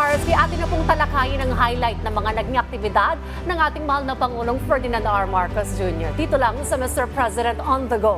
Di atin na pong talakayin ang highlight ng mga naging aktibidad ng ating mahal na Pangulong Ferdinand R. Marcos Jr. Dito lang sa Mr. President on the go.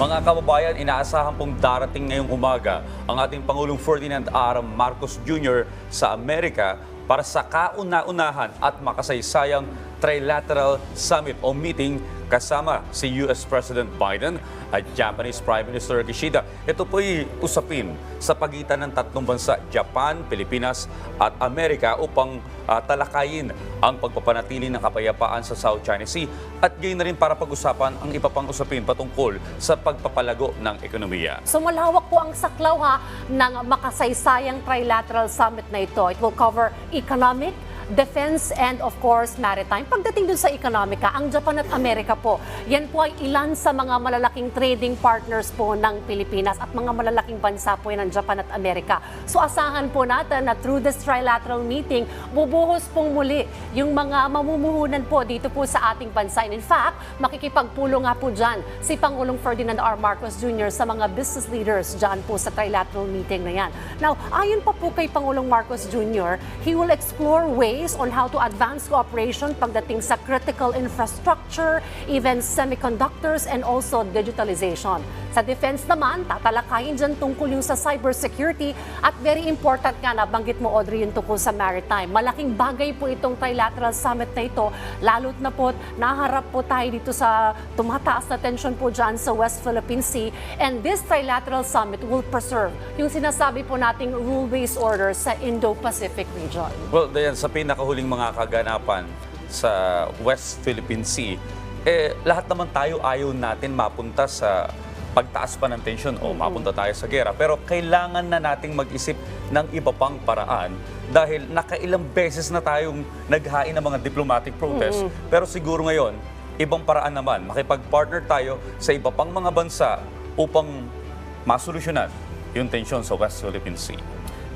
Mga kababayan, inaasahan pong darating ngayong umaga ang ating Pangulong Ferdinand R. Marcos Jr. sa Amerika para sa kauna-unahan at makasaysayang trilateral summit o meeting kasama si US President Biden at Japanese Prime Minister Kishida. Ito po'y usapin sa pagitan ng tatlong bansa, Japan, Pilipinas at Amerika upang ah, talakayin ang pagpapanatili ng kapayapaan sa South China Sea at gayon na rin para pag-usapan ang iba pang usapin patungkol sa pagpapalago ng ekonomiya. So malawak po ang saklaw ha ng makasaysayang trilateral summit na ito. It will cover economic, defense, and of course maritime. Pagdating dun sa ekonomika, ang Japan at Amerika po, yan po ay ilan sa mga malalaking trading partners po ng Pilipinas at mga malalaking bansa po yan ng Japan at Amerika. So asahan po natin na through this trilateral meeting, bubuhos pong muli yung mga mamumuhunan po dito po sa ating bansa. And in fact, makikipagpulong nga po dyan si Pangulong Ferdinand R. Marcos Jr. sa mga business leaders dyan po sa trilateral meeting na yan. Now, ayon pa po kay Pangulong Marcos Jr., he will explore ways on how to advance cooperation pagdating sa critical infrastructure, even semiconductors, and also digitalization. Sa defense naman, tatalakayin dyan tungkol yung sa cybersecurity at very important nga, nabanggit mo Audrey yung tungkol sa maritime. Malaking bagay po itong trilateral summit na ito, lalo't na po naharap po tayo dito sa tumataas na tension po dyan sa West Philippine Sea and this trilateral summit will preserve yung sinasabi po nating rule-based order sa Indo-Pacific region. Well, Dayan, sa pinakahuling mga kaganapan sa West Philippine Sea, eh, lahat naman tayo ayaw natin mapunta sa pagtaas pa ng tensyon o mapunta tayo sa gera. Pero kailangan na nating mag-isip ng iba pang paraan dahil nakailang beses na tayong naghain ng mga diplomatic protest. Pero siguro ngayon, ibang paraan naman, makipag-partner tayo sa iba pang mga bansa upang masolusyonan yung tensyon sa West Philippine Sea.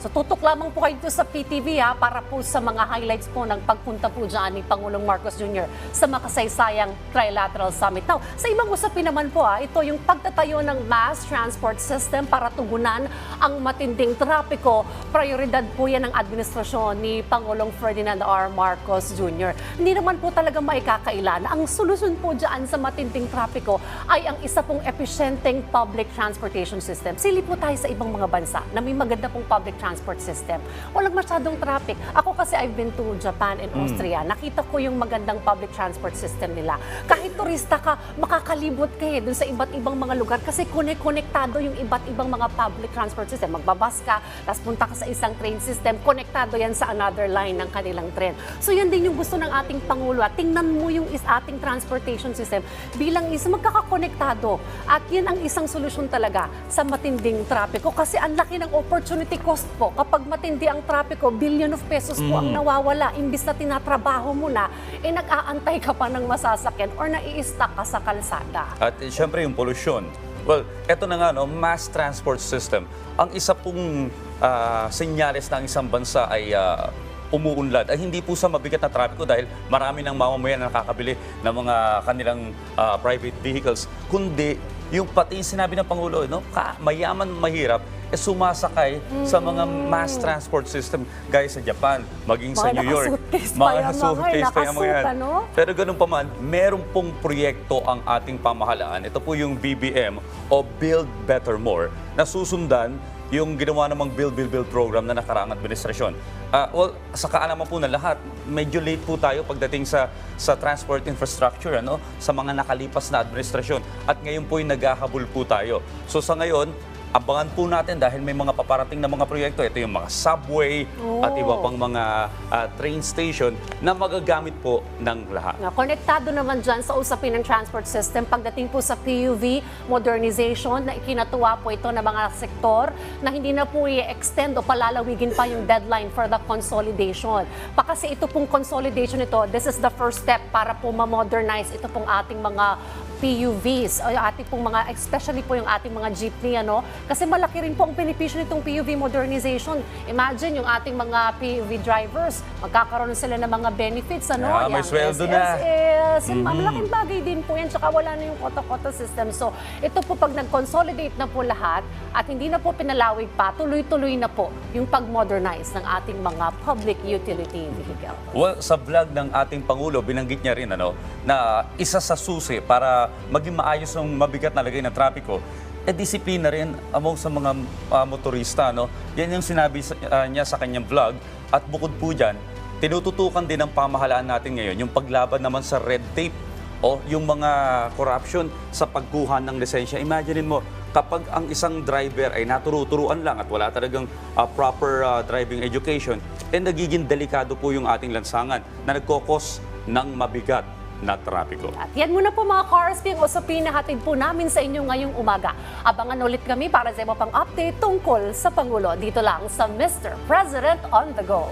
So tutok lamang po kayo dito sa PTV ha, para po sa mga highlights po ng pagpunta po dyan ni Pangulong Marcos Jr. sa makasaysayang trilateral summit. Now, sa ibang usapin naman po ha, ito yung pagtatayo ng mass transport system para tugunan ang matinding trapiko. Prioridad po yan ng administrasyon ni Pangulong Ferdinand R. Marcos Jr. Hindi naman po talaga maikakailan. Ang solusyon po dyan sa matinding trapiko ay ang isa pong efficienteng public transportation system. Sili po tayo sa ibang mga bansa na may maganda pong public transport system. Walang masyadong traffic. Ako kasi I've been to Japan and Austria. Nakita ko yung magandang public transport system nila. Kahit turista ka, makakalibot ka eh dun sa iba't ibang mga lugar kasi konektado yung iba't ibang mga public transport system. Magbabas ka, tapos punta ka sa isang train system, konektado yan sa another line ng kanilang tren. So yan din yung gusto ng ating Pangulo. At tingnan mo yung is ating transportation system bilang is magkakakonektado. At yan ang isang solusyon talaga sa matinding trapiko kasi ang laki ng opportunity cost po. Kapag matindi ang trapiko, billion of pesos po ang nawawala. Imbis na tinatrabaho mo na, eh nag-aantay ka pa ng masasakyan or nai-stuck ka sa kalsada. At eh, syempre yung pollution. Well, eto na nga, no, mass transport system. Ang isa pong ah, senyales ng isang bansa ay ah, umuunlad ay hindi po sa mabigat na trapiko dahil marami ng mamamayan na nakakabili ng mga kanilang ah, private vehicles, kundi yung pati yung sinabi ng Pangulo, no, ka, mayaman, mahirap, eh sumasakay sa mga mass transport system gaya sa Japan, maging sa Mga New York. mga suitcase pa yan, mga yan. no? Pero ganun pa man, meron pong proyekto ang ating pamahalaan. Ito po yung BBM o Build Better More na susundan yung ginawa namang Build Build Build program na nakaraang administrasyon. Ah, well, sa kaalaman po na lahat, medyo late po tayo pagdating sa sa transport infrastructure ano, sa mga nakalipas na administrasyon. At ngayon po yung naghahabol po tayo. So sa ngayon, abangan po natin dahil may mga paparating na mga proyekto. Ito yung mga subway at iba Oh. pang mga ah, train station na magagamit po ng lahat. Nga, Konektado naman dyan sa usapin ng transport system pagdating po sa PUV modernization na ikinatuwa po ito ng mga sektor na hindi na po i-extend o palalawigin pa yung deadline for the consolidation. Pa kasi ito pong consolidation ito, this is the first step para po ma-modernize ito pong ating mga PUVs, o yung ating pong mga, especially po yung ating mga jeepney, ano? Kasi malaki rin po ang benepisyo nitong PUV modernization. Imagine yung ating mga PUV drivers, magkakaroon sila ng mga benefits, ano? Yeah, may sweldo na. SSS, yung malaking bagay din po yan, tsaka wala na yung kota-kota system. So, ito po pag nag-consolidate na po lahat at hindi na po pinalawig pa, tuloy-tuloy na po yung pag-modernize ng ating mga public utility vehicle. Well, sa vlog ng ating Pangulo, binanggit niya rin ano, na isa sa susi para maging maayos ang mabigat na lagay ng trapiko, eh disiplina rin among sa mga ah, motorista. No? Yan yung sinabi sa- ah, niya sa kanyang vlog. At bukod po dyan, tinututukan din ng pamahalaan natin ngayon yung paglaban naman sa red tape o yung mga corruption sa pagkuha ng lisensya. Imagine mo, kapag ang isang driver ay naturo-turuan lang at wala talagang ah, proper ah, driving education, eh nagiging delikado po yung ating lansangan na nagkokos ng mabigat na trapiko. At yan muna po mga cars, ang usapin na hatid po namin sa inyo ngayong umaga. Abangan ulit kami para sa iba pang update tungkol sa Pangulo. Dito lang sa Mr. President on the Go.